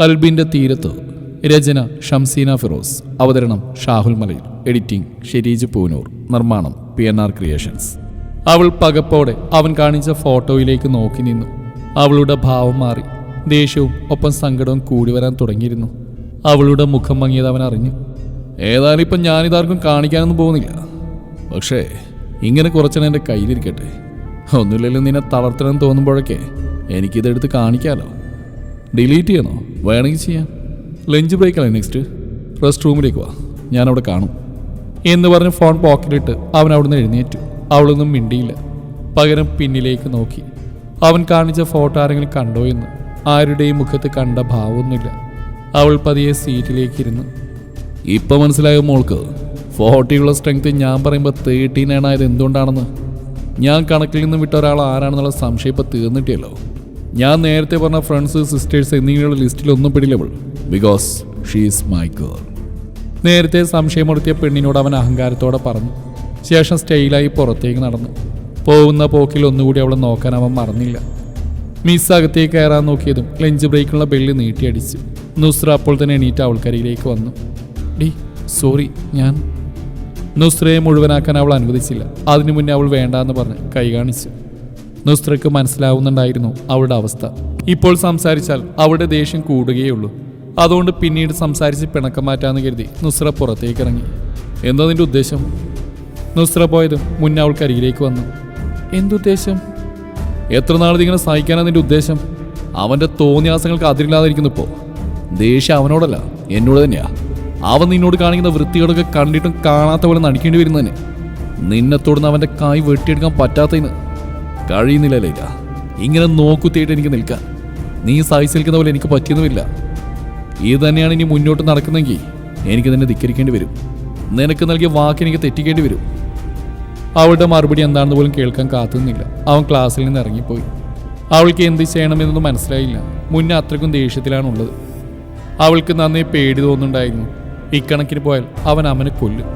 കൽബിന്റെ തീരത്ത് രചന ഷംസീന ഫിറോസ് അവതരണം ഷാഹുൽ മലയിൽ എഡിറ്റിംഗ് ഷെരീജ് പൂനൂർ നിർമ്മാണം പി എൻ ആർ ക്രിയേഷൻസ്. അവൾ പകപ്പോടെ അവൻ കാണിച്ച ഫോട്ടോയിലേക്ക് നോക്കി നിന്നു. അവളുടെ ഭാവം മാറി ദേഷ്യവും ഒപ്പം സങ്കടവും കൂടി വരാൻ തുടങ്ങിയിരുന്നു. അവളുടെ മുഖം മങ്ങിയത് അവൻ അറിഞ്ഞു. ഏതായാലും ഇപ്പം ഞാനിതാർക്കും കാണിക്കാനൊന്നും പോകുന്നില്ല. പക്ഷേ ഇങ്ങനെ കുറച്ചെണ്ണം എന്റെ കയ്യിലിരിക്കട്ടെ. ഒന്നുമില്ലെങ്കിലും നിന്നെ തളർത്തണമെന്ന് തോന്നുമ്പോഴൊക്കെ എനിക്കിതെടുത്ത് കാണിക്കാമല്ലോ ഡിലീറ്റ് ചെയ്യണോ? വേണമെങ്കിൽ ചെയ്യാം. Lunch ബ്രേക്കല്ലേ next? റെസ്റ്റ് റൂമിലേക്ക് വാ. ഞാനവിടെ കാണും. എന്ന് പറഞ്ഞ് ഫോൺ പോക്കറ്റിലിട്ട് അവൻ അവിടുന്ന് എഴുന്നേറ്റു. അവളൊന്നും മിണ്ടിയില്ല. പകരം പിന്നിലേക്ക് നോക്കി. അവൻ കാണിച്ച ഫോട്ടോ ആരെങ്കിലും കണ്ടോ എന്ന്. ആരുടെയും മുഖത്ത് കണ്ട ഭാവമൊന്നുമില്ല. അവൾ പതിയെ സീറ്റിലേക്ക് ഇരുന്നു. ഇപ്പം മനസ്സിലായോ മോൾക്ക്? ഫോർട്ടിയുള്ള സ്ട്രെങ്ത് ഞാൻ പറയുമ്പോൾ തേർട്ടീൻ ആണ് ആയത് എന്തുകൊണ്ടാണെന്ന്? ഞാൻ കണക്കിൽ നിന്ന് വിട്ട ഒരാൾ ആരാണെന്നുള്ള സംശയം ഇപ്പം തീർന്നിട്ടില്ലല്ലോ ഞാൻ നേരത്തെ പറഞ്ഞ ഫ്രണ്ട്സ് സിസ്റ്റേഴ്സ് എന്നിങ്ങനെയുള്ള ലിസ്റ്റിൽ ഒന്നും പെടില്ലവൾ ബിക്കോസ് ഷീസ് മൈ ഗേൾ നേരത്തെ സംശയമുടുത്തിയ പെണ്ണിനോട് അവൻ അഹങ്കാരത്തോടെ പറഞ്ഞു. ശേഷം സ്റ്റൈലായി പുറത്തേക്ക് നടന്നു. പോകുന്ന പോക്കിൽ ഒന്നുകൂടി അവളെ നോക്കാൻ അവൻ മറന്നില്ല. മിസ് അകത്തേക്ക് കയറാൻ നോക്കിയതും ലഞ്ച് ബ്രേക്കിനുള്ള ബെല്ല് നീട്ടിയടിച്ചു നുസ്ര അപ്പോൾ തന്നെ എണീറ്റ് അവൾക്കരിയിലേക്ക് വന്നു. ഡി സോറി ഞാൻ. നുസ്രയെ മുഴുവനാക്കാൻ അവൾ അനുവദിച്ചില്ല. അതിനു മുന്നേ അവൾ വേണ്ടാന്ന് പറഞ്ഞ് കൈ കാണിച്ചു. നുസ്രയ്ക്ക് മനസ്സിലാവുന്നുണ്ടായിരുന്നു അവളുടെ അവസ്ഥ. ഇപ്പോൾ സംസാരിച്ചാൽ അവളുടെ ദേഷ്യം കൂടുകയുള്ളൂ അതുകൊണ്ട് പിന്നീട് സംസാരിച്ച് പിണക്കം മാറ്റാന്ന് കരുതി നുസ്ര പുറത്തേക്ക് ഇറങ്ങി എന്താ നിന്റെ ഉദ്ദേശം? നുസ്ര പോയതും മുന്നേ അവൾക്ക് അരികിലേക്ക് വന്നു. എന്തുദ്ദേശം? എത്ര നാൾ ഇങ്ങനെ സഹിക്കാനാ നിന്റെ ഉദ്ദേശം? അവന്റെ തോന്നിയാസങ്ങൾക്ക് അതിരില്ലാതിരിക്കുന്നു ഇപ്പോ. ദേഷ്യം അവനോടല്ല എന്നോട് തന്നെയാ. അവൻ നിന്നോട് കാണിക്കുന്ന വൃത്തികളൊക്കെ കണ്ടിട്ടും കാണാത്ത പോലെ നടിക്കേണ്ടി വരുന്നതിന്. നിന്നെ തൊടുന്ന അവന്റെ കായ് വെട്ടിയെടുക്കാൻ പറ്റാത്തതിന്. കഴിയുന്നില്ല ലൈല ഇങ്ങനെ നോക്കുത്തിയിട്ട് എനിക്ക് നിൽക്കാം. നീ സഹിച്ച് നിൽക്കുന്ന പോലെ എനിക്ക് പറ്റിയൊന്നുമില്ല. ഈ തന്നെയാണ് ഇനി മുന്നോട്ട് നടക്കുന്നെങ്കിൽ എനിക്ക് നിന്നെ ധിക്കരിക്കേണ്ടി വരും. നിനക്ക് നൽകിയ വാക്ക് എനിക്ക് തെറ്റിക്കേണ്ടി വരും. അവളുടെ മറുപടി എന്താണെന്ന് പോലും കേൾക്കാൻ കാത്തുന്നില്ല അവൻ ക്ലാസ്സിൽ നിന്ന് ഇറങ്ങിപ്പോയി. അവൾക്ക് എന്ത് ചെയ്യണമെന്നൊന്നും മനസ്സിലായില്ല. മുന്നേ അത്രയ്ക്കും ദേഷ്യത്തിലാണുള്ളത്. അവൾക്ക് നന്നേ പേടി തോന്നുന്നുണ്ടായിരുന്നു. ഇക്കണക്കിന് പോയാൽ അവൻ അവനെ കൊല്ലും.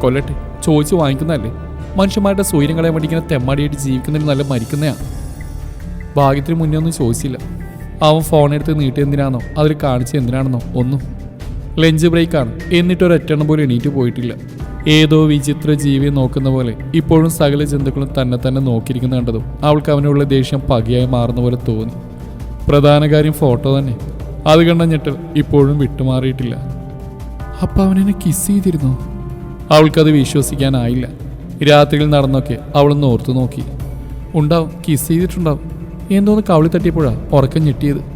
കൊല്ലട്ടെ? ചോദിച്ചു വാങ്ങിക്കുന്നതല്ലേ? മനുഷ്യന്മാരുടെ സ്വൈര്യം കളയാൻ വേണ്ടി ഇങ്ങനെ തെമ്മാടിയായിട്ട് ജീവിക്കുന്നതിന് നല്ല മരിക്കുന്നതാണ് ഭാഗ്യത്തിന് മുന്നേ ഒന്നും ചോദിച്ചില്ല. അവൻ ഫോൺ എടുത്ത് നീട്ടി എന്തിനാണോ അതിൽ കാണിച്ച് എന്തിനാണെന്നോ ഒന്നും. ലഞ്ച് ബ്രേക്കാണ് എന്നിട്ട് ഒരു ഒരെണ്ണം പോലും എണീറ്റ് പോയിട്ടില്ല. ഏതോ വിചിത്ര ജീവിയെ നോക്കുന്ന പോലെ ഇപ്പോഴും സകല ജന്തുക്കളും തന്നെ തന്നെ നോക്കിയിരിക്കുന്ന കണ്ടതും അവൾക്ക് അവനുള്ള ദേഷ്യം പകയായി മാറുന്ന പോലെ തോന്നി. പ്രധാന കാര്യം ഫോട്ടോ തന്നെ. അത് കണ്ട ഞെട്ടൽ ഇപ്പോഴും വിട്ടുമാറിയിട്ടില്ല. അപ്പം അവനെന്നെ കിസ് ചെയ്തിരുന്നു? അവൾക്കത് വിശ്വസിക്കാനായില്ല. രാത്രിയിൽ നടന്നൊക്കെ അവളൊന്ന് ഓർത്തു നോക്കി. ഉണ്ടാവും കിസ് ചെയ്തിട്ടുണ്ടാവും. എന്തോന്ന് കവളി തട്ടിയപ്പോഴാണ് ഉറക്കം ഞെട്ടിയത്.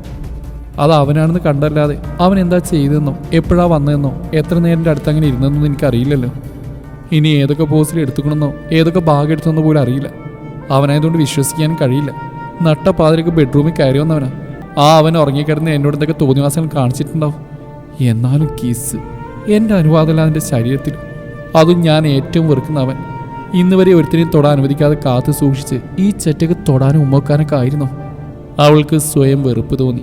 അത് അവനാണെന്ന് കണ്ടല്ലാതെ അവൻ എന്താ ചെയ്തതെന്നോ എപ്പോഴാ വന്നതെന്നോ എത്ര നേരന്റെ അടുത്ത് അങ്ങനെ ഇരുന്നെന്നോ എനിക്കറിയില്ലല്ലോ. ഇനി ഏതൊക്കെ പോസ്റ്റിൽ എടുത്തുക്കണമെന്നോ ഏതൊക്കെ ഭാഗം എടുത്തെന്നോ പോലും അറിയില്ല. അവനായതുകൊണ്ട് വിശ്വസിക്കാൻ കഴിയില്ല. നട്ട പാതിരക്ക് ബെഡ്റൂമിൽ കയറി വന്നവനാ. ആ അവൻ ഉറങ്ങിക്കിടന്ന് എന്നോട് എന്തൊക്കെ തോന്നിവാസങ്ങൾ കാണിച്ചിട്ടുണ്ടാവും. എന്നാലും കിസ് എന്റെ അനുവാദമല്ല അതിന്റെ ശരീരത്തിൽ അതും ഞാൻ ഏറ്റവും വെറുക്കുന്ന അവൻ ഇന്ന് വരെ ഒരുത്തിനെയും തൊടാൻ അനുവദിക്കാതെ കാത്തു സൂക്ഷിച്ച് ഈ ചെറ്റക്ക് തൊടാനും ഉമ്മക്കാനൊക്കെ ആയിരുന്നു. അവൾക്ക് സ്വയം വെറുപ്പ് തോന്നി.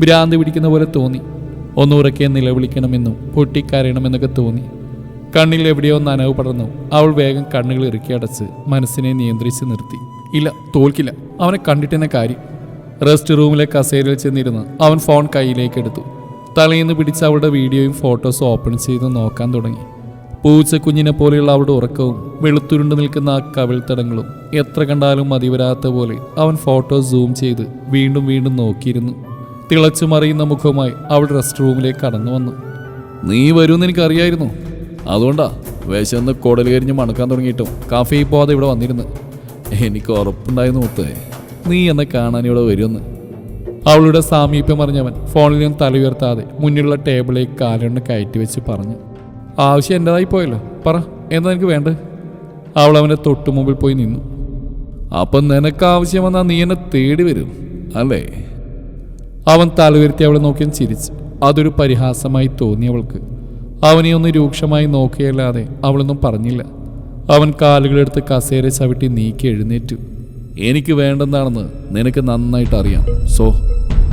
ഭ്രാന്ത് പിടിക്കുന്ന പോലെ തോന്നി. ഒന്നുറക്കെ നിലവിളിക്കണമെന്നും പൊട്ടിക്കരയണമെന്നൊക്കെ തോന്നി. കണ്ണിൽ എവിടെയോ നനവ് പടർന്നു. അവൾ വേഗം കണ്ണുകൾ ഇറുക്കി അടച്ച് മനസ്സിനെ നിയന്ത്രിച്ച് നിർത്തി. ഇല്ല തോൽക്കില്ല. അവനെ കണ്ടിട്ടെന്ന കാര്യം. റെസ്റ്റ് റൂമിലെ കസേരയിൽ ചെന്നിരുന്ന് അവൻ ഫോൺ കയ്യിലേക്ക് എടുത്തു. തലയിന്ന് പിടിച്ച് അവളുടെ വീഡിയോയും ഫോട്ടോസും ഓപ്പൺ ചെയ്ത് നോക്കാൻ തുടങ്ങി. പൂച്ചക്കുഞ്ഞിനെ പോലെയുള്ള അവളുടെ ഉറക്കവും വെളുത്തുരുണ്ട് നിൽക്കുന്ന ആ കവിൾത്തടങ്ങളും എത്ര കണ്ടാലും മതിവരാത്ത പോലെ അവൻ ഫോട്ടോ സൂം ചെയ്ത് വീണ്ടും വീണ്ടും നോക്കിയിരുന്നു. തിളച്ചു മറിയുന്ന മുഖവുമായി അവൾ റെസ്റ്റ് റൂമിലേക്ക് കടന്നു വന്നു. നീ വരുമെന്ന് എനിക്കറിയായിരുന്നു. അതുകൊണ്ടാ വിശന്ന് കുടൽ കരിഞ്ഞ് മണക്കാൻ തുടങ്ങിയിട്ടും കാഫി പോവാതെ ഇവിടെ വന്നിരുന്നു. എനിക്ക് ഉറപ്പുണ്ടായിരുന്നു മുത്തേ നീ എന്നെ കാണാൻ ഇവിടെ വരുമെന്ന്. അവളുടെ സാമീപ്യം അറിഞ്ഞവൻ ഫോണിൽ നിന്ന് തല ഉയർത്താതെ മുന്നിലുള്ള ടേബിളിലേക്ക് കാലുകൊണ്ട് കയറ്റി വെച്ച് പറഞ്ഞു. ആവശ്യം എന്റെതായി പോയല്ലോ പറ എന്താ എനിക്ക് വേണ്ടത് അവൾ അവന്റെ തൊട്ടു മുമ്പിൽ പോയി നിന്നു. അപ്പം നിനക്ക് ആവശ്യം വന്നാൽ നീ എന്നെ തേടി വരും അല്ലേ? അവൻ തലവരുത്തി അവളെ നോക്കിയും ചിരിച്ചു. അതൊരു പരിഹാസമായി തോന്നി അവൾക്ക്. അവനെ ഒന്ന് രൂക്ഷമായി നോക്കിയല്ലാതെ അവളൊന്നും പറഞ്ഞില്ല. അവൻ കാലുകളെടുത്ത് കസേര ചവിട്ടി നീക്കി എഴുന്നേറ്റു. എനിക്ക് വേണ്ടെന്നാണെന്ന് നിനക്ക് നന്നായിട്ട് അറിയാം. സോ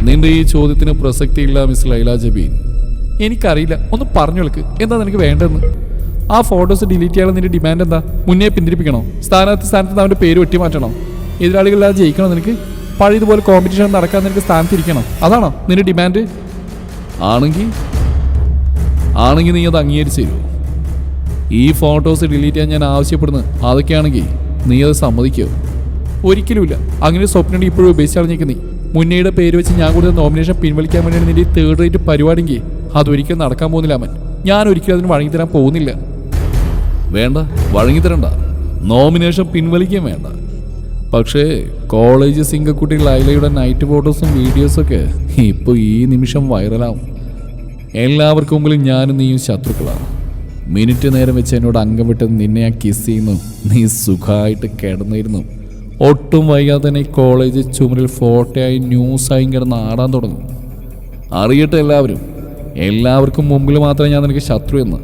നിന്റെ ഈ ചോദ്യത്തിന് പ്രസക്തിയില്ല മിസ് ലൈല ജബീൻ. എനിക്കറിയില്ല. ഒന്ന് പറഞ്ഞോൾക്ക് എന്താ നിനക്ക് വേണ്ടതെന്ന്? ആ ഫോട്ടോസ് ഡിലീറ്റ് ചെയ്യാനുള്ള നിന്റെ ഡിമാൻഡ് എന്താ? മുന്നേ പിന്തിരിപ്പിക്കണോ? സ്ഥാനത്ത് സ്ഥാനത്ത് അവന്റെ പേര് വെട്ടി മാറ്റണോ എതിരാളികളില്ലാതെ ജയിക്കണോ നിനക്ക്? പഴയതുപോലെ കോമ്പറ്റീഷൻ നടക്കാൻ നിനക്ക് സ്ഥാനത്തിരിക്കണം അതാണോ നിന്റെ ഡിമാൻഡ് ആണെങ്കിൽ ആണെങ്കിൽ നീ അത് അംഗീകരിച്ചു തരുമോ ഈ ഫോട്ടോസ് ഡിലീറ്റ് ചെയ്യാൻ ഞാൻ ആവശ്യപ്പെടുന്നത് അതൊക്കെയാണെങ്കിൽ നീ അത് സമ്മതിക്കുമോ ഒരിക്കലുമില്ല. അങ്ങനെ സ്വപ്നം ഇപ്പോഴും ഉപേക്ഷിച്ചറിഞ്ഞേക്ക് നീ മുന്നേയുടെ പേര് വെച്ച് ഞാൻ കൊടുത്ത നോമിനേഷൻ പിൻവലിക്കാൻ വേണ്ടിയാണ് നിന്റെ തേർഡ് റേറ്റ് പരിപാടിയെങ്കിൽ. അതൊരിക്കലും നടക്കാൻ പോകുന്നില്ല അവൻ. ഞാൻ ഒരിക്കലും അതിന് വഴങ്ങിത്തരാൻ പോകുന്നില്ല. വേണ്ട വഴങ്ങിത്തരണ്ട നോമിനേഷൻ പിൻവലിക്കാൻ വേണ്ട. പക്ഷേ കോളേജ് സിംഗക്കുട്ടി ലൈലയുടെ നൈറ്റ് ഫോട്ടോസും വീഡിയോസൊക്കെ ഇപ്പോൾ ഈ നിമിഷം വൈറലാവും എല്ലാവർക്കും മുമ്പിൽ ഞാനും നീയും ശത്രുക്കളാണ്. മിനിറ്റ് നേരം വെച്ച് എന്നോട് അംഗം വിട്ട് നിന്നെ ഞാൻ കിസ് ചെയ്യുന്നു. നീ സുഖമായിട്ട് കിടന്നിരുന്നു. ഒട്ടും വൈകാതെ തന്നെ ഈ കോളേജ് ചുമരിൽ ഫോട്ടോയായി ന്യൂസായും കിടന്ന് ആടാൻ തുടങ്ങും. അറിയട്ടെ എല്ലാവരും. എല്ലാവർക്കും മുമ്പിൽ മാത്രമേ ഞാൻ നിനക്ക് ശത്രു എന്ന്.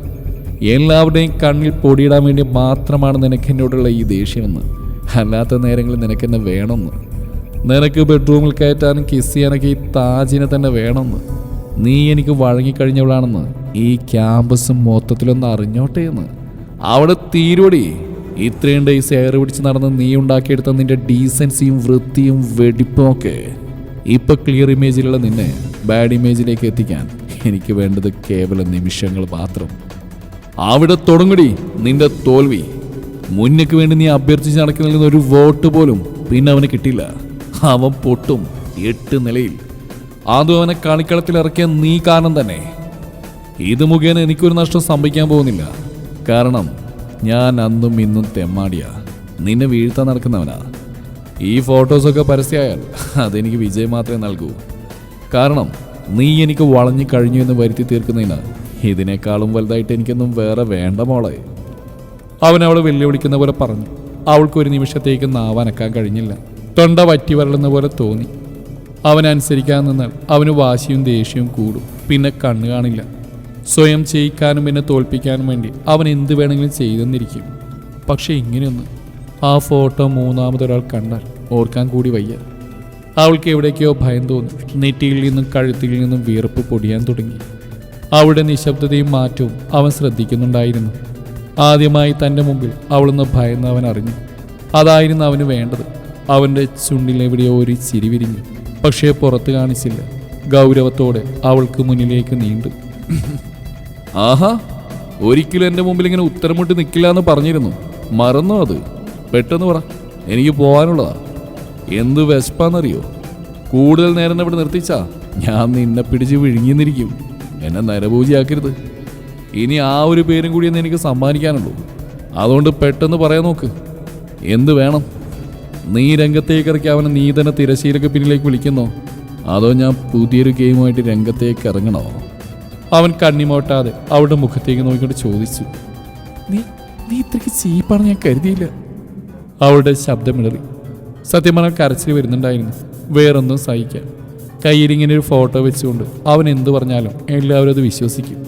എല്ലാവരുടെയും കണ്ണിൽ പൊടിയിടാൻ വേണ്ടി മാത്രമാണ് നിനക്ക് എന്നോടുള്ള ഈ ദേഷ്യമെന്ന് അല്ലാത്ത നേരങ്ങളിൽ നിനക്ക് എന്നെ വേണമെന്ന്. നിനക്ക് ബെഡ്റൂമിൽ കയറ്റാനും കിസ് ചെയ്യാനൊക്കെ ഈ താജിനെ തന്നെ വേണമെന്ന്. നീ എനിക്ക് വഴങ്ങിക്കഴിഞ്ഞവളാണെന്ന് ഈ ക്യാമ്പസ് മൊത്തത്തിലൊന്ന് അറിഞ്ഞോട്ടെ എന്ന്. അവിടെ തീരുവടി. ഇത്രയും ഡേയ്സ് എയർ പിടിച്ച് നടന്ന് നീ ഉണ്ടാക്കിയെടുത്ത നിന്റെ ഡീസൻസിയും വൃത്തിയും വെടിപ്പും ഒക്കെ ഇപ്പൊ ക്ലിയർ ഇമേജിലുള്ള നിന്നെ ബാഡ് ഇമേജിലേക്ക് എത്തിക്കാൻ എനിക്ക് വേണ്ടത് കേവലം നിമിഷങ്ങൾ മാത്രം. അവിടെ തുടങ്ങടി നിന്റെ തോൽവി. മുന്നക്ക് വേണ്ടി നീ അഭ്യർത്ഥിച്ച് നടക്കുന്ന ഒരു വോട്ട് പോലും പിന്നെ അവന് കിട്ടില്ല അവൻ പൊട്ടും എട്ട് നിലയിൽ. അതും അവനെ കളിക്കളത്തിൽ ഇറക്കിയ നീ കാരണം തന്നെ. ഇത് മുഖേന എനിക്കൊരു നഷ്ടം സംഭവിക്കാൻ പോകുന്നില്ല. കാരണം ഞാൻ അന്നും ഇന്നും തെമ്മാടിയ. നിന്നെ വീഴ്ത്താൻ നടക്കുന്നവനാ. ഈ ഫോട്ടോസൊക്കെ പരസ്യമായാൽ അതെനിക്ക് വിജയം മാത്രമേ നൽകൂ. കാരണം നീ എനിക്ക് വളഞ്ഞു കഴിഞ്ഞു എന്ന് വരുത്തി തീർക്കുന്നതിന് ഇതിനേക്കാളും വലുതായിട്ട് എനിക്കൊന്നും വേറെ വേണ്ട മോളെ. അവൻ അവളെ വെല്ലുവിളിക്കുന്ന പോലെ പറഞ്ഞു. അവൾക്കൊരു നിമിഷത്തേക്ക് നാവനക്കാൻ കഴിഞ്ഞില്ല. തൊണ്ട വറ്റി വരളുന്ന പോലെ തോന്നി. അവനനുസരിക്കാൻ നിന്നാൽ അവന് വാശിയും ദേഷ്യവും കൂടും. പിന്നെ കണ്ണു കാണില്ല. സ്വയം ചെയ്യിക്കാനും എന്നെ തോൽപ്പിക്കാനും വേണ്ടി അവൻ എന്ത് വേണമെങ്കിലും ചെയ്തെന്നിരിക്കും. പക്ഷെ ഇങ്ങനെയൊന്ന്. ആ ഫോട്ടോ മൂന്നാമതൊരാൾ കണ്ടാൽ ഓർക്കാൻ കൂടി വയ്യ. അവൾക്ക് എവിടേക്കോ ഭയം തോന്നി. നെറ്റിയിൽ നിന്നും കഴുത്തിൽ നിന്നും വീർപ്പ് പൊടിയാൻ തുടങ്ങി. അവളുടെ നിശബ്ദതയും മാറ്റവും അവൻ ശ്രദ്ധിക്കുന്നുണ്ടായിരുന്നു. ആദ്യമായി തന്റെ മുമ്പിൽ അവളൊന്ന് ഭയന്ന് അവൻ അറിഞ്ഞു. അതായിരുന്നു അവന് വേണ്ടത്. അവന്റെ ചുണ്ടിലെവിടെയോ ഒരു ചിരി വിരിഞ്ഞു. പക്ഷേ പുറത്ത് കാണിച്ചില്ല. ഗൗരവത്തോടെ അവൾക്ക് മുന്നിലേക്ക് നീണ്ടു. ആഹാ ഒരിക്കലും എന്റെ മുമ്പിൽ ഇങ്ങനെ ഉത്തരമിട്ട് മുട്ടി നിൽക്കില്ല എന്ന് പറഞ്ഞിരുന്നു. മറന്നോ അത്? പെട്ടെന്ന് പറ. എനിക്ക് പോകാനുള്ളതാ എന്ത് വിശപ്പാന്നറിയോ? കൂടുതൽ നേരം ഇവിടെ നിർത്തിച്ചാ ഞാൻ നിന്നെ പിടിച്ച് വിഴുങ്ങിന്നിരിക്കും. എന്നെ നരപൂജയാക്കരുത് ഇനി ആ ഒരു പേരും കൂടി എന്ന് എനിക്ക് സമ്മാനിക്കാനുള്ളൂ. അതുകൊണ്ട് പെട്ടെന്ന് പറയാൻ നോക്ക്. എന്ത് വേണം? നീ രംഗത്തേക്ക് ഇറക്കി അവനെ നീ തന്നെ തിരശ്ശീലക്ക് പിന്നിലേക്ക് വിളിക്കുന്നോ? അതോ ഞാൻ പുതിയൊരു ഗെയിമായിട്ട് രംഗത്തേക്ക് ഇറങ്ങണോ? അവൻ കണ്ണിമോട്ടാതെ അവളുടെ മുഖത്തേക്ക് നോക്കിക്കൊണ്ട് ചോദിച്ചു നീ നീ ഇത്രയ്ക്ക് ചീപ്പാണ് ഞാൻ കരുതിയില്ല. അവളുടെ ശബ്ദമിളറി സത്യം പറഞ്ഞാൽ കരച്ചിൽ വരുന്നുണ്ടായിരുന്നു. വേറൊന്നും സഹിക്കാൻ. കയ്യിൽ ഇങ്ങനെ ഒരു ഫോട്ടോ വെച്ചുകൊണ്ട് അവൻ എന്തു പറഞ്ഞാലും എല്ലാവരും അത് വിശ്വസിക്കും.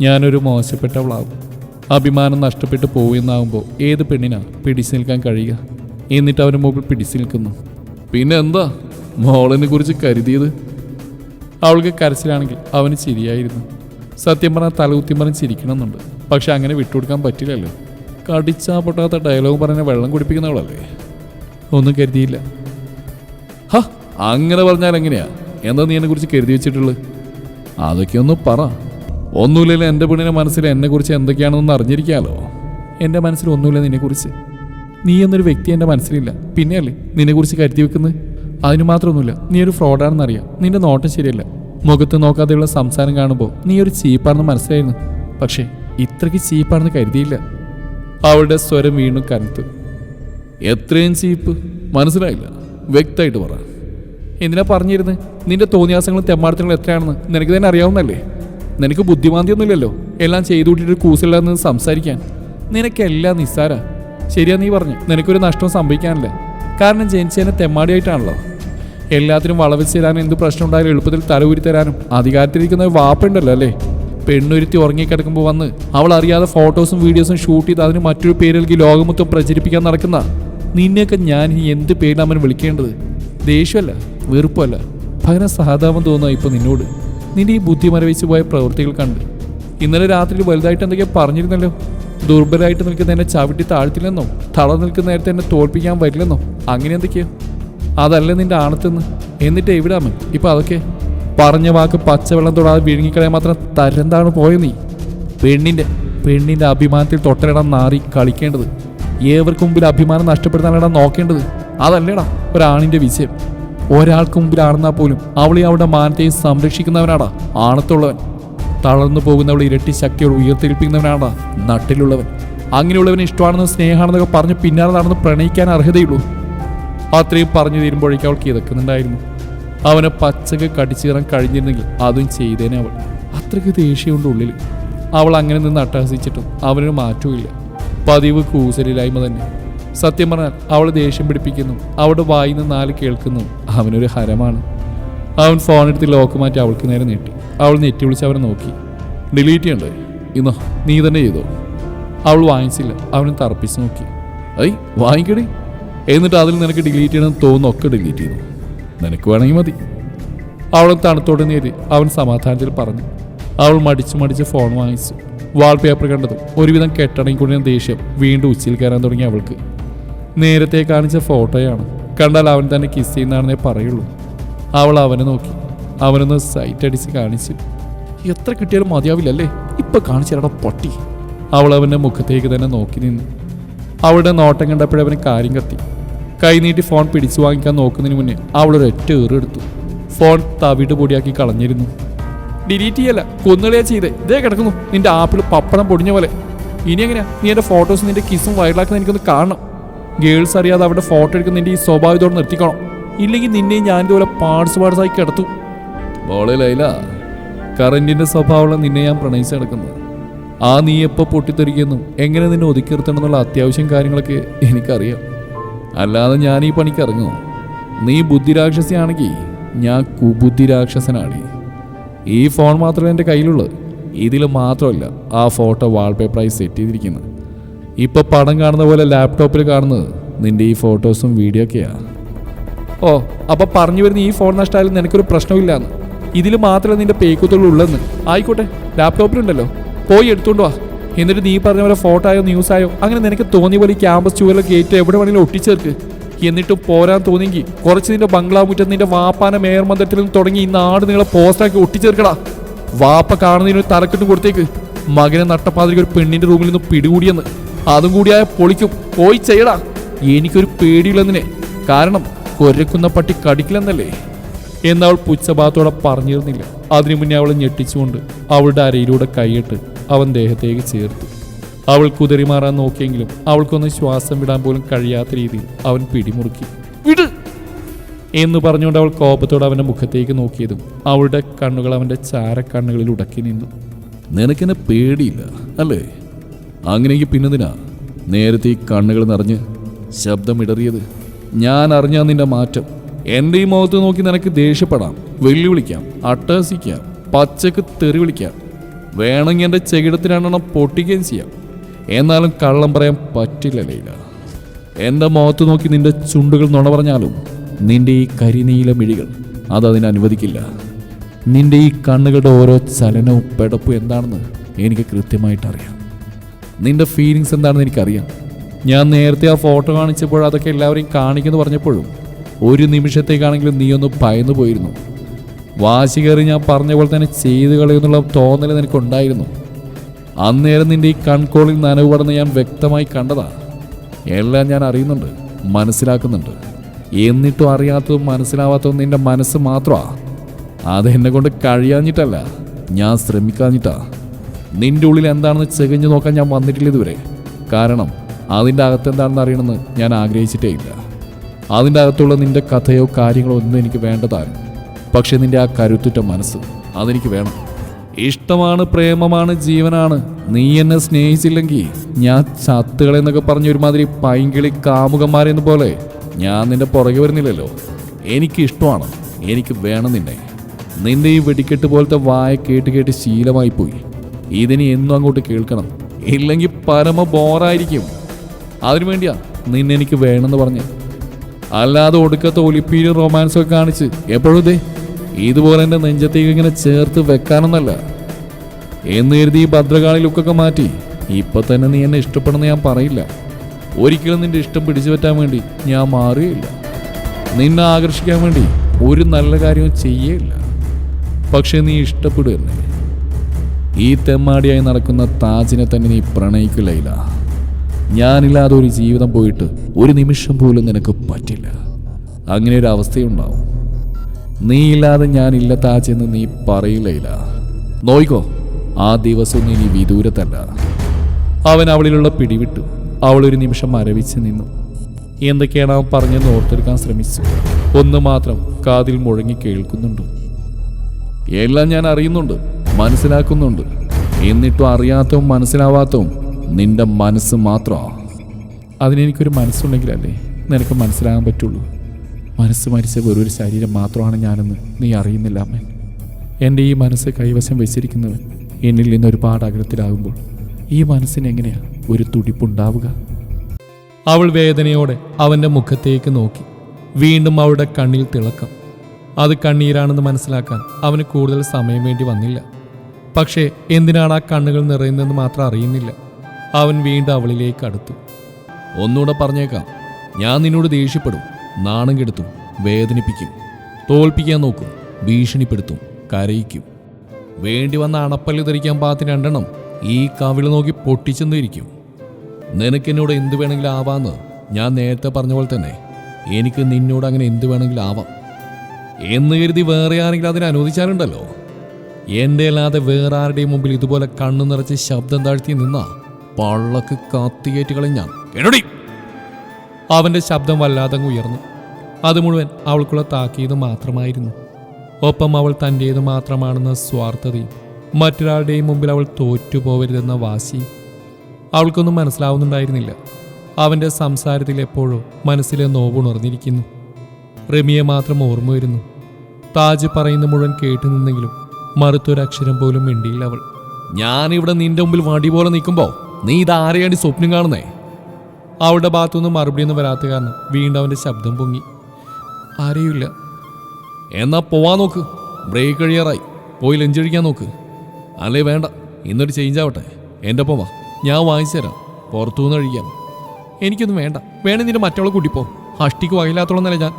ഞാനൊരു മോശപ്പെട്ടവളാകും അഭിമാനം നഷ്ടപ്പെട്ടു പോവുമെന്നാകുമ്പോൾ ഏത് പെണ്ണിനാ പിടിച്ചു നിൽക്കാൻ കഴിയുക? എന്നിട്ട് അവന്റെ മുകളിൽ പിടിച്ചു നിൽക്കുന്നു. പിന്നെ എന്താ? മോളിനെ കുറിച്ച് കരുതിയത്? അവൾക്ക് കരച്ചിലാണെങ്കിൽ അവന് ചിരിയായിരുന്നു. സത്യം പറഞ്ഞാൽ തലകുത്തി പറഞ്ഞ് ചിരിക്കണമെന്നുണ്ട്. പക്ഷെ അങ്ങനെ വിട്ടുകൊടുക്കാൻ പറ്റില്ലല്ലോ. കടിച്ചാ പൊട്ടാത്ത ഡയലോഗ് പറഞ്ഞ വെള്ളം കുടിപ്പിക്കുന്നവളല്ലേ? ഒന്നും കരുതിയില്ല. ഹ അങ്ങനെ പറഞ്ഞാൽ എങ്ങനെയാ? എന്താ നീ എന്നെ കുറിച്ച് കരുതി വെച്ചിട്ടുള്ളത് അതൊക്കെ ഒന്ന് പറ. ഒന്നുമില്ലല്ലോ എന്റെ പെണ്ണിന്റെ മനസ്സിൽ എന്നെക്കുറിച്ച് എന്തൊക്കെയാണെന്ന് അറിഞ്ഞിരിക്കാമല്ലോ എന്റെ മനസ്സിൽ ഒന്നുമില്ല നിന്നെക്കുറിച്ച് നീ എന്നൊരു വ്യക്തി എന്റെ മനസ്സിലില്ല. പിന്നെയല്ലേ നിന്നെക്കുറിച്ച് കരുതി വെക്കുന്നത്? അതിന് മാത്രമൊന്നുമില്ല. നീ ഒരു ഫ്രോഡാണെന്നറിയാം നിന്റെ നോട്ടം ശരിയല്ല. മുഖത്ത് നോക്കാതെയുള്ള സംസാരം കാണുമ്പോൾ നീ ഒരു ചീപ്പാണെന്ന് മനസ്സിലായിരുന്നു. പക്ഷേ ഇത്രയ്ക്ക് ചീപ്പാണെന്ന് കരുതിയില്ല. അവളുടെ സ്വരം വീണ്ടും കനത്തു. എത്രയും ചീപ്പ്? മനസ്സിലായില്ല. വ്യക്തമായിട്ട് പറ. എന്തിനാ പറഞ്ഞിരുന്നത് നിന്റെ തോന്നിയാസങ്ങളും തെമ്മാടത്തങ്ങളും എത്രയാണെന്ന് നിനക്ക് തന്നെ അറിയാവുന്നല്ലേ നിനക്ക് ബുദ്ധിമാന്തിയൊന്നുമില്ലല്ലോ? എല്ലാം ചെയ്തു കൂട്ടിയിട്ട് കൂസില്ലാന്ന് സംസാരിക്കാൻ. നിനക്കെല്ലാം നിസ്സാര. ശരിയാ നീ പറഞ്ഞു. നിനക്കൊരു നഷ്ടവും സംഭവിക്കാനില്ല. കാരണം ജനിച്ചതിനെ തെമ്മാടിയായിട്ടാണല്ലോ. എല്ലാത്തിനും വളവെച്ച് തരാനും എന്ത് പ്രശ്നം ഉണ്ടായാലും എളുപ്പത്തിൽ തല ഊരി തരാനും. അധികാരത്തിലിരിക്കുന്ന വാപ്പുണ്ടല്ലോ അല്ലേ? പെണ്ണുരുത്തി ഉറങ്ങിക്കിടക്കുമ്പോൾ വന്ന് അവൾ അറിയാതെ ഫോട്ടോസും വീഡിയോസും ഷൂട്ട് ചെയ്ത് അതിന് മറ്റൊരു പേര് നൽകി ലോകമൊത്തം പ്രചരിപ്പിക്കാൻ നടക്കുന്ന നിന്നെയൊക്കെ ഞാൻ ഇനി എന്ത് പേരിലാണ് അവൻ വിളിക്കേണ്ടത്? ദേഷ്യമല്ല വെറുപ്പല്ല. പകരം സഹതാപം തോന്നുക ഇപ്പം നിന്നോട്. നിന്റെ ഈ ബുദ്ധി മരവിച്ച് പോയ പ്രവൃത്തികൾ കണ്ട്. ഇന്നലെ രാത്രി വലുതായിട്ട് എന്തൊക്കെയോ പറഞ്ഞിരുന്നല്ലോ. ദുർബലമായിട്ട് നിൽക്കുന്ന എന്നെ ചവിട്ടി താഴ്ത്തില്ലെന്നോ തള നിൽക്കുന്ന നേരത്തെ എന്നെ തോൽപ്പിക്കാൻ വരില്ലെന്നോ അങ്ങനെ എന്തൊക്കെയോ? അതല്ല നിന്റെ ആണത്തെന്ന്? എന്നിട്ട് എവിടാമൻ ഇപ്പൊ അതൊക്കെ? പറഞ്ഞ വാക്ക് പച്ചവെള്ളം തൊടാതെ വിഴുങ്ങിക്കളയാൻ മാത്രം തരന്താണ് പോയത് നീ. പെണ്ണിന്റെ പെണ്ണിന്റെ അഭിമാനത്തിൽ തൊട്ടലിടാൻ നാറി കളിക്കേണ്ടത്. ഏവർക്ക് മുമ്പിൽ അഭിമാനം നഷ്ടപ്പെടുത്താനാണ് നോക്കേണ്ടത്. അതല്ലേടാ ഒരാണിന്റെ വിജയം. ഒരാൾക്ക് മുമ്പിലാണെന്നാൽ പോലും അവളെ അവളുടെ മാനത്തെയും സംരക്ഷിക്കുന്നവനാടാ ആണത്തുള്ളവൻ. തളർന്നു പോകുന്നവളെ ഇരട്ടി ശക്തിയോട് ഉയർത്തിരിപ്പിക്കുന്നവനാടാ നട്ടിലുള്ളവൻ. അങ്ങനെയുള്ളവന് ഇഷ്ടമാണെന്ന് സ്നേഹമാണെന്നൊക്കെ പറഞ്ഞ് പിന്നാലെ നടന്ന് പ്രണയിക്കാൻ അർഹതയുള്ളൂ. അത്രയും പറഞ്ഞു തീരുമ്പോഴേക്കും അവൾക്ക് കിതക്കുന്നുണ്ടായിരുന്നു അവനെ പച്ചക്ക് കടിച്ചീറാൻ കഴിഞ്ഞിരുന്നെങ്കിൽ അതും ചെയ്തേനെ അവൾ. അത്രയ്ക്ക് ദേഷ്യമുണ്ട് ഉള്ളിൽ അവൾ അങ്ങനെ നിന്ന് അട്ടഹസിച്ചിട്ടും അവനൊരു മാറ്റവുമില്ല പതിവ് കൂസലില്ലായ്മ തന്നെ. സത്യം പറഞ്ഞാൽ അവൾ ദേഷ്യം പിടിപ്പിക്കുന്നു. അവളുടെ വായിൽ നിന്ന് നാല് കേൾക്കുന്നു. അവനൊരു ഹരമാണ്. അവൻ ഫോൺ എടുത്ത് ലോക്ക് മാറ്റി അവൾക്ക് നേരെ നീട്ടി. അവൾ നെറ്റി വിളിച്ച് അവനെ നോക്കി. ഡിലീറ്റ് ചെയ്യണ്ടേ? ഇന്നോ നീ തന്നെ ചെയ്തോ? അവൾ വാങ്ങിച്ചില്ല. അവനെ തറപ്പിച്ച് നോക്കി. ഐ വാങ്ങിക്കടി. എന്നിട്ട് അതിൽ നിനക്ക് ഡിലീറ്റ് ചെയ്യണമെന്ന് തോന്നുന്നു ഒക്കെ ഡിലീറ്റ് ചെയ്തു നിനക്ക് വേണമെങ്കിൽ മതി. അവൾ തണുത്തോടെ നേരി അവൻ സമാധാനത്തിൽ പറഞ്ഞു. അവൾ മടിച്ച് മടിച്ച് ഫോൺ വാങ്ങിച്ചു. വാൾപേപ്പർ കണ്ടതും ഒരുവിധം കെട്ടടങ്ങിക്കൊണ്ടിരുന്ന ദേഷ്യം വീണ്ടും ഉച്ചയിൽ കയറാൻ തുടങ്ങി അവൾക്ക്. നേരത്തെ കാണിച്ച ഫോട്ടോയാണ്. കണ്ടാൽ അവൻ തന്നെ കിസ് ചെയ്യുന്നതാണെന്നേ പറയുള്ളൂ. അവൾ അവനെ നോക്കി. അവനൊന്ന് സൈറ്റ് അടിച്ച് കാണിച്ചു. എത്ര കിട്ടിയാലും മതിയാവില്ലല്ലേ? ഇപ്പം കാണിച്ചിരട പൊട്ടി. അവൾ അവന്റെ മുഖത്തേക്ക് തന്നെ നോക്കി നിന്നു. അവളുടെ നോട്ടം കണ്ടപ്പോഴവന് കാര്യം കത്തി. കൈനീട്ടി ഫോൺ പിടിച്ചു വാങ്ങിക്കാൻ നോക്കുന്നതിന് മുന്നേ അവളൊരൊറ്റ ഏറെടുത്തു ഫോൺ തവിട് പൊടിയാക്കി കളഞ്ഞിരുന്നു. ഡിലീറ്റ് ചെയ്യല്ല കൊന്നുകളിയാ ചെയ്തേ. ഇതേ കിടക്കുന്നു. നിന്റെ ആപ്പിൾ പപ്പടം പൊടിഞ്ഞ പോലെ. ഇനി എങ്ങനെയാ? നീ എന്റെ ഫോട്ടോസ് നിന്റെ കിസും വൈറലാക്കുന്ന എനിക്കൊന്ന് കാണണം. ഗേൾസ് അറിയാതെ അവിടെ ഫോട്ടോ എടുക്കുന്ന നിന്റെ ഈ സ്വഭാവത്തോടെ നിർത്തിക്കണം. ഇല്ലെങ്കിൽ നിന്നെ ഞാൻ ഇതുപോലെ പാർട്സ് ആയി കിടത്തു. മോളെ ലൈല കറന്റിന്റെ സ്വഭാവമുള്ള നിന്നെ ഞാൻ പ്രണയിച്ച് കിടക്കുന്നത് ആ നീ എപ്പോൾ പൊട്ടിത്തെറിക്കുന്നു? എങ്ങനെ നിന്നെ ഒതുക്കി നിർത്തണം അത്യാവശ്യം കാര്യങ്ങളൊക്കെ എനിക്കറിയാം. അല്ലാതെ ഞാൻ ഈ പണിക്ക് ഇറങ്ങുമോ നീ ബുദ്ധിരാക്ഷസിയാണെങ്കിൽ ഞാൻ കുബുദ്ധിരാക്ഷസനാണ്. ഈ ഫോൺ മാത്രമേ എന്റെ കയ്യിലുള്ളൂ. ഇതിൽ മാത്രമല്ല ആ ഫോട്ടോ വാൾപേപ്പറായി സെറ്റ് ചെയ്തിരിക്കുന്നത്. ഇപ്പോൾ പടം കാണുന്ന പോലെ ലാപ്ടോപ്പിൽ കാണുന്നത് നിന്റെ ഈ ഫോട്ടോസും വീഡിയോ ഒക്കെയാണ് ഓ അപ്പോൾ പറഞ്ഞു വരുന്ന ഈ ഫോൺ നഷ്ടമായാലും നിനക്കൊരു പ്രശ്നമില്ലാന്ന്. ഇതിൽ മാത്രമേ നിന്റെ പേക്കുത്തുള്ളൂ ഉള്ളെന്ന്. ആയിക്കോട്ടെ ലാപ്ടോപ്പിലുണ്ടല്ലോ. പോയി എടുത്തുകൊണ്ട് വാ. എന്നിട്ട് നീ പറഞ്ഞ പോലെ ഫോട്ടോ ആയോ ന്യൂസ് ആയോ അങ്ങനെ നിനക്ക് തോന്നിയ പോലെ ക്യാമ്പസ് ചുവരിലെ ഗേറ്റ് എവിടെ വേണമെങ്കിലും ഒട്ടിച്ചേർക്ക്. എന്നിട്ട് പോരാൻ തോന്നിയെങ്കിൽ കുറച്ച് നിന്റെ ബംഗ്ലാവ് മുറ്റത്ത് നിന്റെ വാപ്പാന മേയർ നിന്ന് തുടങ്ങി ഈ നാട് നിങ്ങളെ പോസ്റ്റാക്കി ഒട്ടിച്ചേർക്കടാ. വാപ്പ കാണുന്നതിന് ഒരു തലക്കെട്ട് കൊടുത്തേക്ക്. മകനെ നട്ടപ്പാതിരിക്ക് ഒരു പെണ്ണിന്റെ റൂമിൽ നിന്ന് പിടികൂടിയെന്ന്. അതും കൂടിയായ പൊളിക്കും. പോയി ചെയ്യടാ. എനിക്കൊരു പേടിയില്ലെന്നിനെ കാരണം കൊരക്കുന്ന പട്ടി കടിക്കില്ലെന്നല്ലേ. എന്നവൾ പുച്ഛഭാഗത്തോടെ പറഞ്ഞിരുന്നില്ല. അതിനു മുന്നേ അവളെ ഞെട്ടിച്ചുകൊണ്ട് അവളുടെ അരയിലൂടെ കൈയിട്ട് അവൻ ദേഹത്തേക്ക് ചേർത്തു. അവൾ കുതിരി മാറാൻ നോക്കിയെങ്കിലും അവൾക്കൊന്ന് ശ്വാസം വിടാൻ പോലും കഴിയാത്ത രീതിയിൽ അവൻ പിടിമുറുക്കി. വിട്! എന്ന് പറഞ്ഞുകൊണ്ട് അവൾ കോപത്തോടെ അവന്റെ മുഖത്തേക്ക് നോക്കിയതും അവളുടെ കണ്ണുകൾ അവന്റെ ചാരക്കണ്ണുകളിൽ ഉടക്കി നിന്നു. നിനക്കെന്നെ പേടിയില്ല അല്ലേ? അങ്ങനെയെങ്കിൽ പിന്നെന്തിനാ നേരത്തെ ഈ കണ്ണുകൾ നിറഞ്ഞ് ശബ്ദമിടറിയത്? ഞാൻ അറിഞ്ഞാ നിന്റെ മാറ്റം. എന്റെ ഈ മുഖത്ത് നോക്കി നിനക്ക് ദേഷ്യപ്പെടാം വെല്ലുവിളിക്കാം അട്ടഹസിക്കാം പച്ചക്ക് തെറി വിളിക്കാം വേണമെങ്കിൽ എന്റെ ചെകിടത്തിന് രണ്ടെണ്ണം പൊട്ടിക്കുകയും ചെയ്യാം. എന്നാലും കള്ളം പറയാൻ പറ്റില്ല ലൈല. എന്റെ മുഖത്ത് നോക്കി നിന്റെ ചുണ്ടുകൾ നുണ പറഞ്ഞാലും നിന്റെ ഈ കരിനീല മിഴികൾ അതതിന് അനുവദിക്കില്ല. നിന്റെ ഈ കണ്ണുകളുടെ ഓരോ ചലനവും പെടപ്പും എന്താണെന്ന് എനിക്ക് കൃത്യമായിട്ടറിയാം നിന്റെ ഫീലിങ്സ് എന്താണെന്ന് എനിക്കറിയാം. ഞാൻ നേരത്തെ ആ ഫോട്ടോ കാണിച്ചപ്പോൾ അതൊക്കെ എല്ലാവരെയും കാണിക്കുന്നു പറഞ്ഞപ്പോഴും ഒരു നിമിഷത്തേക്കാണെങ്കിലും നീ ഒന്ന് ഭയന്നു പോയിരുന്നു വാശി കയറി ഞാൻ പറഞ്ഞ പോലെ തന്നെ ചെയ്തു കളയുന്നുള്ള തോന്നൽ നിനക്കുണ്ടായിരുന്നു. അന്നേരം നിന്റെ ഈ കൺകോളിൽ നനവ് ഞാൻ വ്യക്തമായി കണ്ടതാ. എല്ലാം ഞാൻ അറിയുന്നുണ്ട് മനസ്സിലാക്കുന്നുണ്ട്. എന്നിട്ടും അറിയാത്തതും മനസ്സിലാവാത്തതും നിന്റെ മനസ്സ് മാത്രമാ. അത് എന്നെ കൊണ്ട് കഴിയാഞ്ഞിട്ടല്ല ഞാൻ ശ്രമിക്കാഞ്ഞിട്ടാ. നിന്റെ ഉള്ളിൽ എന്താണെന്ന് ചെകഞ്ഞു നോക്കാൻ ഞാൻ വന്നിട്ടില്ല ഇതുവരെ. കാരണം അതിന്റെ അകത്ത് എന്താണെന്ന് അറിയണമെന്ന് ഞാൻ ആഗ്രഹിച്ചിട്ടേ ഇല്ല. അതിന്റെ അകത്തുള്ള നിന്റെ കഥയോ കാര്യങ്ങളോ ഒന്നും എനിക്ക് വേണ്ടതാണ് പക്ഷെ നിന്റെ ആ കരുത്തുറ്റ മനസ്സ് അതെനിക്ക് വേണം. ഇഷ്ടമാണ് പ്രേമമാണ് ജീവനാണ്. നീ എന്നെ സ്നേഹിച്ചില്ലെങ്കിൽ ഞാൻ ചത്തുകളെന്നൊക്കെ പറഞ്ഞ ഒരുമാതിരി പൈങ്കിളി കാമുകന്മാരെന്ന പോലെ ഞാൻ നിന്റെ പുറകെ വരുന്നില്ലല്ലോ. എനിക്ക് ഇഷ്ടമാണ്. എനിക്ക് വേണം നിന്നെ. നിന്റെ ഈ വെടിക്കെട്ട് പോലത്തെ വായ കേട്ട് കേട്ട് ശീലമായി പോയി. ഇതിനി എന്നും അങ്ങോട്ട് കേൾക്കണം. ഇല്ലെങ്കിൽ പരമ ബോറായിരിക്കും. അതിനുവേണ്ടിയാ നിന്നെ എനിക്ക് വേണമെന്ന് പറഞ്ഞു. അല്ലാതെ ഒടുക്കത്തെ ഒലിപ്പീരും റൊമാൻസും ഒക്കെ കാണിച്ച് എപ്പോഴും ഇതുപോലെ എന്റെ നെഞ്ചത്തേക്ക് ഇങ്ങനെ ചേർത്ത് വെക്കാനൊന്നല്ല. എന്ന് കരുതി ഈ ഭദ്രകാളി ലുക്കൊക്കെ മാറ്റി ഇപ്പൊ തന്നെ നീ എന്നെ ഇഷ്ടപ്പെടുന്ന ഞാൻ പറയില്ല. ഒരിക്കലും നിന്റെ ഇഷ്ടം പിടിച്ചു പറ്റാൻ വേണ്ടി ഞാൻ മാറുകയില്ല. നിന്നെ ആകർഷിക്കാൻ വേണ്ടി ഒരു നല്ല കാര്യവും ചെയ്യേയില്ല. പക്ഷെ നീ ഇഷ്ടപ്പെടുക തന്നെ ഈ തെമ്മാടിയായി നടക്കുന്ന താജിനെ തന്നെ നീ പ്രണയിക്കില്ല ഞാനില്ലാതെ ഒരു ജീവിതം പോയിട്ട് ഒരു നിമിഷം പോലും നിനക്ക് പറ്റില്ല. അങ്ങനെ ഒരു അവസ്ഥയുണ്ടാവും. നീ ഇല്ലാതെ ഞാനില്ല താജെന്ന് നീ പറയില്ല നോയിക്കോ ആ ദിവസം നീ ഇനി വിദൂരത്തല്ല. അവൻ അവളിലുള്ള പിടിവിട്ടു. അവൾ ഒരു നിമിഷം മരവിച്ച് നിന്നു. എന്തൊക്കെയാണ് അവൻ പറഞ്ഞെന്ന് ഓർത്തെടുക്കാൻ ശ്രമിച്ചു. ഒന്ന് മാത്രം കാതിൽ മുഴങ്ങി കേൾക്കുന്നുണ്ട്. എല്ലാം ഞാൻ അറിയുന്നുണ്ട് മനസ്സിലാക്കുന്നുണ്ട്. എന്നിട്ടും അറിയാത്തവും മനസ്സിലാവാത്തവും നിന്റെ മനസ്സ് മാത്രമാ. അതിനെനിക്കൊരു മനസ്സുണ്ടെങ്കിലല്ലേ നിനക്ക് മനസ്സിലാകാൻ പറ്റുള്ളൂ. മനസ്സ് മരിച്ച വെറൊരു ശരീരം മാത്രമാണ് ഞാനെന്ന് നീ അറിയുന്നില്ല അമ്മൻ എന്റെ ഈ മനസ്സ് കൈവശം വെച്ചിരിക്കുന്നവൻ എന്നിൽ നിന്ന് ഒരുപാട് അകലത്തിലാകുമ്പോൾ ഈ മനസ്സിന് എങ്ങനെയാ ഒരു തുടിപ്പുണ്ടാവുക? അവൾ വേദനയോടെ അവന്റെ മുഖത്തേക്ക് നോക്കി. വീണ്ടും അവളുടെ കണ്ണിൽ തിളക്കം. അത് കണ്ണീരാണെന്ന് മനസ്സിലാക്കാൻ അവന് കൂടുതൽ സമയം വേണ്ടി വന്നില്ല. പക്ഷേ എന്തിനാണ് ആ കണ്ണുകൾ നിറയുന്നതെന്ന് മാത്രം അറിയുന്നില്ല. അവൻ വീണ്ടും അവളിലേക്ക് അടുത്തു. ഒന്നുകൂടെ പറഞ്ഞേക്കാം. ഞാൻ നിന്നോട് ദേഷ്യപ്പെടും. നാണം കെടുത്തും വേദനിപ്പിക്കും തോൽപ്പിക്കാൻ നോക്കും ഭീഷണിപ്പെടുത്തും കരയിക്കും. വേണ്ടി വന്ന അണപ്പല്ലി ധരിക്കാൻ പാത്തിന് രണ്ടെണ്ണം ഈ കവിൾ നോക്കി പൊട്ടിച്ചെന്നിരിക്കും. നിനക്കെന്നോട് എന്ത് വേണമെങ്കിലും ആവാന്ന് ഞാൻ നേരത്തെ പറഞ്ഞ പോലെ തന്നെ എനിക്ക് നിന്നോട് അങ്ങനെ എന്ത് വേണമെങ്കിലും ആവാം. എന്ന് കരുതി വേറെ ആരെങ്കിലും അതിനെ അനുവദിച്ചാലുണ്ടല്ലോ. എന്റെ അല്ലാതെ വേറെ ആരുടെയും മുമ്പിൽ ഇതുപോലെ കണ്ണു നിറച്ച് ശബ്ദം താഴ്ത്തി നിന്ന പള്ളക്ക് കാത്തിയേറ്റുകളെ ഞാൻ. കേട്ടോടി അവന്റെ ശബ്ദം വല്ലാതെ ഉയർന്നു. അത് മുഴുവൻ അവൾക്കുള്ള താക്കീത് മാത്രമായിരുന്നു. ഒപ്പം അവൾ തന്റേത് മാത്രമാണെന്ന സ്വാർത്ഥതയും മറ്റൊരാളുടെയും മുമ്പിൽ അവൾ തോറ്റുപോവരുതെന്ന വാശി അവൾക്കൊന്നും മനസ്സിലാവുന്നുണ്ടായിരുന്നില്ല. അവന്റെ സംസാരത്തിൽ എപ്പോഴോ മനസ്സിലെ നോവുണർന്നിരിക്കുന്നു. റമിയെ മാത്രം ഓർമ്മ വരുന്നു. താജ് പറയുന്ന മുഴുവൻ കേട്ടു നിന്നെങ്കിലും മറുത്തൊരക്ഷരം പോലും മിണ്ടിയില്ല അവൾ. ഞാനിവിടെ നിന്റെ മുമ്പിൽ വടി പോലെ നിൽക്കുമ്പോൾ നീ ഇതാരെയാണ് സ്വപ്നം കാണുന്നേ? അവളുടെ ഭാഗത്തുനിന്ന് മറുപടിയൊന്നും വരാത്ത കാരണം വീണ്ടും അവന്റെ ശബ്ദം പൊങ്ങി. ആരെയുമില്ല. എന്നാ പോവാൻ നോക്ക്. ബ്രേക്ക് കഴിയാറായി. പോയി ലഞ്ച് കഴിക്കാൻ നോക്ക്. അല്ലേ വേണ്ട. ഇന്നൊരു ചേഞ്ച് ആവട്ടെ. എന്റെ ഒപ്പം വാ. ഞാൻ വാങ്ങിച്ചു തരാം. പുറത്തുനിന്ന് കഴിക്കാൻ എനിക്കൊന്നും വേണ്ട. വേണേ നിന്റെ മറ്റവളെ കൂട്ടിപ്പോ അഷ്ടിക്ക് വകയില്ലാത്തോളന്നല്ല ഞാൻ.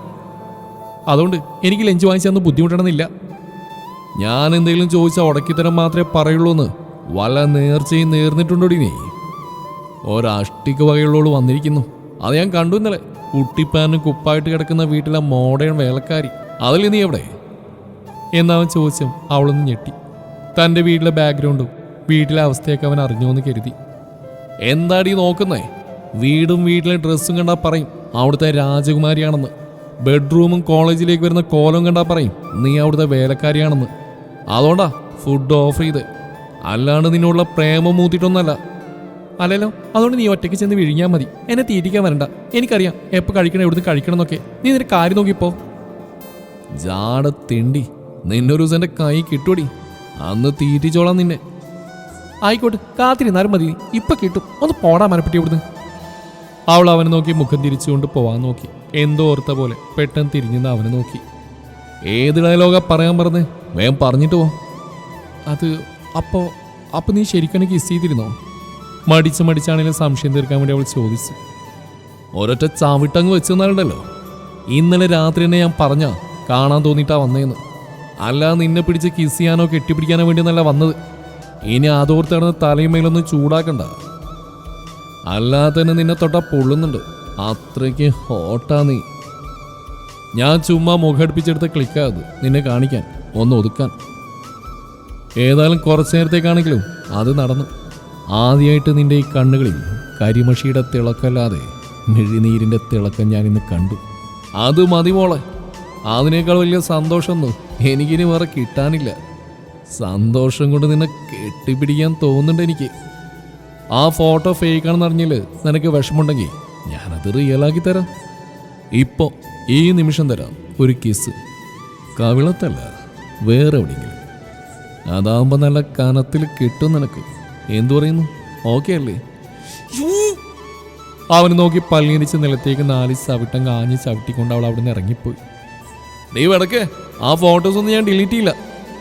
അതുകൊണ്ട് എനിക്ക് ലഞ്ച് വാങ്ങിച്ചു തന്ന് ബുദ്ധിമുട്ടണമെന്നില്ല. ഞാൻ എന്തെങ്കിലും ചോദിച്ചാൽ ഉടക്കിത്തരം മാത്രമേ പറയുള്ളൂ എന്ന് വല്ല നേർച്ചയും നേർന്നിട്ടുണ്ടോടി നീ? ഒരഷ്ടിക്ക് വകയുള്ളോൾ വന്നിരിക്കുന്നു. അത് ഞാൻ കണ്ടു ഇന്നലെ. കുട്ടിപ്പാനും കുപ്പായിട്ട് കിടക്കുന്ന വീട്ടിലെ മോഡേൺ വേലക്കാരി. അതിൽ നീ എവിടെ? എന്നവൻ ചോദിച്ചും അവളൊന്ന് ഞെട്ടി. തന്റെ വീട്ടിലെ ബാക്ക്ഗ്രൗണ്ടും വീട്ടിലെ അവസ്ഥയൊക്കെ അവൻ അറിഞ്ഞോന്ന് കരുതി. എന്താടി നോക്കുന്നേ? വീടും വീട്ടിലെ ഡ്രസ്സും കണ്ടാ പറയും അവിടുത്തെ രാജകുമാരിയാണെന്ന്. ബെഡ്റൂമും കോളേജിലേക്ക് വരുന്ന കോലം കണ്ടാ പറയും നീ അവിടുത്തെ വേലക്കാരിയാണെന്ന്. അതുകൊണ്ടാ ഫുഡ് ഓഫർ ചെയ്ത്. അല്ലാണ്ട് നിന്നുള്ള പ്രേമം മൂത്തിട്ടൊന്നല്ല. അല്ലല്ലോ അതുകൊണ്ട് നീ ഒറ്റയ്ക്ക് ചെന്ന് വിഴിഞ്ഞാൽ മതി. എന്നെ തീറ്റിക്കാൻ വരണ്ട. എനിക്കറിയാം എപ്പോൾ കഴിക്കണം എവിടുന്ന് കഴിക്കണം എന്നൊക്കെ നീ നിന്റെ കാര്യം നോക്കിപ്പോ ജാട തിണ്ടി നിന്നൊരു ദിവസം എന്റെ കൈ കിട്ടൂടി അന്ന് തീറ്റിച്ചോളാം നിന്നെ. ആയിക്കോട്ടെ കാത്തിരുന്നാലും മതി. ഇപ്പൊ കിട്ടും. ഒന്ന് പോടാ മനപ്പെട്ടി ഇവിടുന്ന്. അവൾ അവനെ നോക്കി മുഖം തിരിച്ചുകൊണ്ട് പോവാൻ നോക്കി. എന്തോ ഓർത്ത പോലെ പെട്ടെന്ന് തിരിഞ്ഞെന്ന് അവനെ നോക്കി. ഏത് ഡയലോഗ പറയാൻ പറഞ്ഞ്? വേഗം പറഞ്ഞിട്ട് പോ. അത് അപ്പോ അപ്പൊ നീ ശരിക്കും കിസ് ചെയ്തിരുന്നോ? മടിച്ച് മടിച്ചാണെങ്കിലും സംശയം തീർക്കാൻ വേണ്ടി അവൾ ചോദിച്ചു. ഒരൊറ്റ ചാവിട്ടങ്ങ് വെച്ച് തന്നാലുണ്ടല്ലോ. ഇന്നലെ രാത്രി തന്നെ ഞാൻ പറഞ്ഞ കാണാൻ തോന്നിയിട്ടാ വന്നേന്ന്. അല്ല നിന്നെ പിടിച്ച് കിസ് ചെയ്യാനോ കെട്ടിപ്പിടിക്കാനോ വേണ്ടിയൊന്നല്ല വന്നത്. ഇനി അതോർത്താണ് തലയുമേലൊന്നും ചൂടാക്കണ്ട. അല്ലാതെ തന്നെ നിന്നെ തൊട്ടാ പൊള്ളുന്നുണ്ട്. അത്രയ്ക്ക് ഹോട്ടാ നീ. ഞാൻ ചുമ്മാ മുഖടിപ്പിച്ചെടുത്ത് ക്ലിക്കാത് നിന്നെ കാണിക്കാൻ ഒന്ന് ഒതുക്കാൻ. ഏതായാലും കുറച്ചു നേരത്തേക്കാണെങ്കിലും അത് നടന്നു. ആദ്യമായിട്ട് നിന്റെ ഈ കണ്ണുകളിൽ കരിമഷിയുടെ തിളക്കല്ലാതെ മിഴിനീരിന്റെ തിളക്കം ഞാൻ ഇന്ന് കണ്ടു. അത് മതി മോളെ. അതിനേക്കാൾ വലിയ സന്തോഷമൊന്നും എനിക്കിനി വേറെ കിട്ടാനില്ല. സന്തോഷം കൊണ്ട് നിന്നെ കെട്ടിപ്പിടിക്കാൻ തോന്നുന്നുണ്ട് എനിക്ക്. ആ ഫോട്ടോ ഫേക്കാണെന്ന് അറിഞ്ഞില്ല? നിനക്ക് വിഷമമുണ്ടെങ്കിൽ ഞാനത് റിയലാക്കി തരാം. ഇപ്പോൾ ഈ നിമിഷം തരാം ഒരു കിസ് കവിളത്തല്ല വേറെ എവിടെയെങ്കിലും. അതാകുമ്പോൾ നല്ല കനത്തിൽ കിട്ടും നിനക്ക്. എന്തു പറയുന്നു? ഓക്കെ അല്ലേ? അവന് നോക്കി പല്ലിരിച്ച് നിലത്തേക്ക് നാല് ചവിട്ടം കാഞ്ഞ് ചവിട്ടിക്കൊണ്ട് അവൾ അവിടെ നിന്ന് ഇറങ്ങിപ്പോയി നീ ഇടയ്ക്ക് ആ ഫോട്ടോസ് ഒന്നും ഞാൻ ഡിലീറ്റ് ചെയ്യില്ല.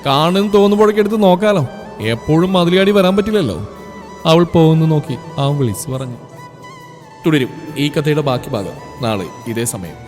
കാണുന്നു തോന്നുമ്പോഴൊക്കെ എടുത്ത് നോക്കാലോ. എപ്പോഴും മതിലാടി വരാൻ പറ്റില്ലല്ലോ. അവൾ പോകുന്നു നോക്കി അവൻ വിളിച്ചു പറഞ്ഞു. തുടരും ഈ കഥയുടെ ബാക്കി ഭാഗം നാളെ ഇതേ സമയം.